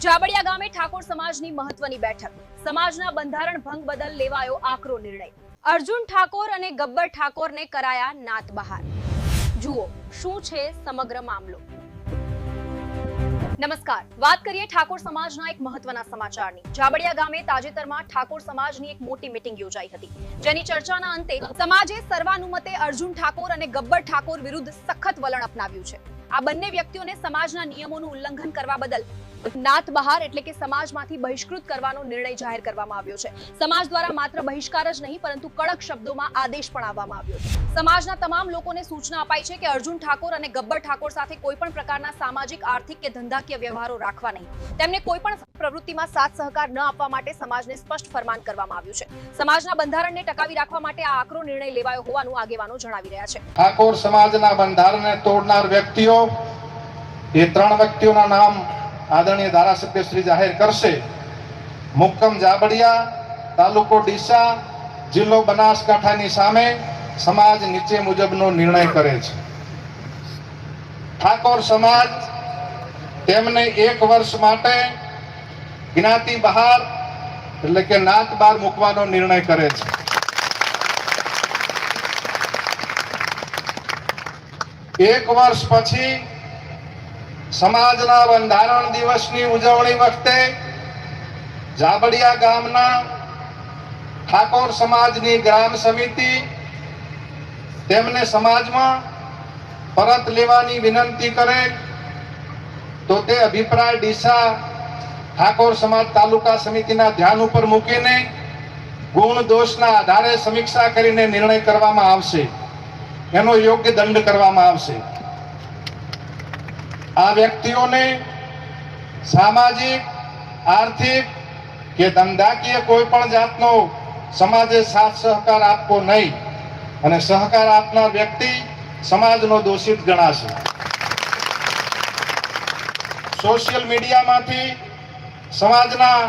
જાબડિયા ગામે ઠાકોર સમાજની મહત્વની બેઠક. સમાજના બંધારણ ભંગ બદલ લેવાયો આકરો નિર્ણય. અર્જુન ઠાકોર અને ગબ્બર ઠાકોરને કરાયા નાત બહાર. જુઓ, શું છે સમગ્ર મામલો. નમસ્કાર, વાત કરીએ ઠાકોર સમાજના એક મહત્વના સમાચારની. જાબડિયા ગામે તાજેતરમાં ઠાકોર સમાજની એક મોટી મિટિંગ યોજાઈ હતી. જેની ચર્ચાના અંતે સમાજે સર્વાનુમતે અર્જુન ઠાકોર અને ગબ્બર ઠાકોર વિરુદ્ધ સખત વલણ અપનાવ્યું છે. આ બંને વ્યક્તિઓને સમાજના નિયમોનું ઉલ્લંઘન કરવા બદલ નાત બહાર એટલે કે સમાજમાંથી બહિષ્કૃત કરવાનો નિર્ણય જાહેર કરવામાં આવ્યો છે. સમાજ દ્વારા માત્ર બહિષ્કાર જ નહીં, પરંતુ કડક શબ્દોમાં આદેશ પણ આવવામાં આવ્યો છે. સમાજના તમામ લોકોને સૂચના અપાઈ છે કે અર્જુન ઠાકોર અને ગબ્બર ઠાકોર સાથે કોઈ પણ પ્રકારના સામાજિક, આર્થિક કે ધંધાકીય વ્યવહારો રાખવા નહીં. તેમને કોઈ પણ પ્રવૃત્તિમાં સાથ સહકાર ન આપવા માટે સમાજને સ્પષ્ટ ફરમાન કરવામાં આવ્યું છે. સમાજના બંધારણને ટકાવી રાખવા માટે આ આકરો નિર્ણય લેવાયો હોવાનું આગેવાનો જણાવી રહ્યા છે. ઠાકોર સમાજના બંધારણને તોડનાર વ્યક્તિઓ એ ત્રણ વ્યક્તિઓના નામ આદરણીય ધારાસભ્ય શ્રી જાહેર કરશે. મુક્કમ જાબડિયા, તાલુકો ડીસા, જિલ્લો બનાસકાંઠાની સામે સમાજ નીચે મુજબનો નિર્ણય કરે છે. ઠાકોર સમાજ તેમને એક વર્ષ માટે જ્ઞાતિ બહાર, એટલે કે નાત બહાર મૂકવાનો નિર્ણય કરે છે. એક વર્ષ પછી સમાજના બંધારણ દિવસની ઉજવણી વખતે જાબડિયા ગામના ઠાકોર સમાજની ગ્રામ સમિતિ તેમને સમાજમાં પરત લેવાની વિનંતી કરે તો તે અભિપ્રાય ડીસા ઠાકોર સમાજ તાલુકા સમિતિના ધ્યાન ઉપર મૂકીને ગુણ દોષના આધારે સમીક્ષા કરીને નિર્ણય કરવામાં આવશે. એનો યોગ્ય દંડ કરવામાં આવશે. આ વ્યક્તિઓને સામાજિક, આર્થિક કે ધંધાકીય કોઈ પણ જાતનો સમાજે સાથ સહકાર આપવો નહીં અને સહકાર આપનાર વ્યક્તિ સમાજનો દોષિત ગણાશે. સોશિયલ મીડિયામાંથી સમાજના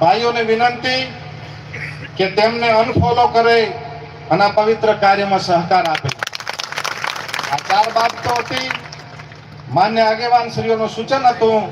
ભાઈઓને વિનંતી કે તેમને અનફોલો કરે અને પવિત્ર કાર્યમાં સહકાર આપે. આ ચાર બાબતો હતી. માન્ય આગેવાન શ્રીઓનું સૂચન હતું.